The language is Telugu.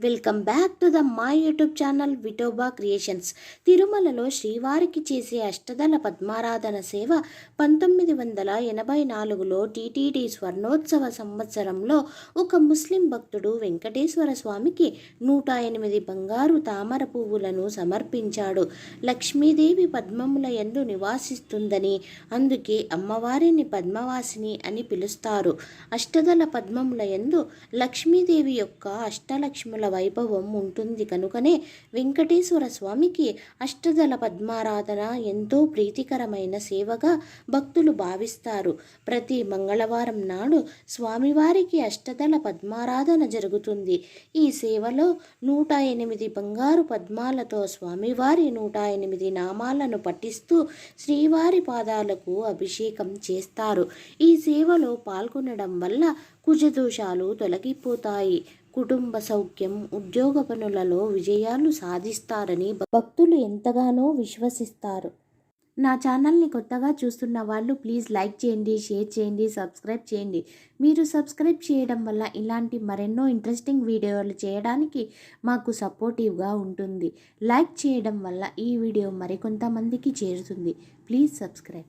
Welcome back to the my YouTube channel Vitoba creations. తిరుమలలో శ్రీవారికి చేసే అష్టదళ పద్మారాధన సేవ పంతొమ్మిది వందల ఎనభై నాలుగులో టీటీడీ స్వర్ణోత్సవ సంవత్సరంలో ఒక ముస్లిం భక్తుడు వెంకటేశ్వర స్వామికి నూట ఎనిమిది బంగారు తామర పువ్వులను సమర్పించాడు. లక్ష్మీదేవి పద్మముల యందు నివాసిస్తుందని అందుకే అమ్మవారిని పద్మవాసిని అని పిలుస్తారు. అష్టదళ పద్మముల యందు లక్ష్మీదేవి యొక్క అష్టలక్ష్ముల వైభవం ఉంటుంది. కనుకనే వెంకటేశ్వర స్వామికి అష్టదళ పద్మారాధన ఎంతో ప్రీతికరమైన సేవగా భక్తులు భావిస్తారు. ప్రతి మంగళవారం నాడు స్వామివారికి అష్టదళ పద్మారాధన జరుగుతుంది. ఈ సేవలో నూట ఎనిమిది బంగారు పద్మాలతో స్వామివారి నూట ఎనిమిది నామాలను పఠిస్తూ శ్రీవారి పాదాలకు అభిషేకం చేస్తారు. ఈ సేవలో పాల్గొనడం వల్ల కుజదోషాలు తొలగిపోతాయి. కుటుంబ సౌఖ్యం ఉద్యోగ పనులలో విజయాలు సాధిస్తారని భక్తులు ఎంతగానో విశ్వసిస్తారు. నా ఛానల్ని కొత్తగా చూస్తున్న వాళ్ళు ప్లీజ్ లైక్ చేయండి షేర్ చేయండి సబ్స్క్రైబ్ చేయండి. మీరు సబ్స్క్రైబ్ చేయడం వల్ల ఇలాంటి మరెన్నో ఇంట్రెస్టింగ్ వీడియోలు చేయడానికి మాకు సపోర్టివ్గా ఉంటుంది. లైక్ చేయడం వల్ల ఈ వీడియో మరికొంతమందికి చేరుతుంది. Please subscribe.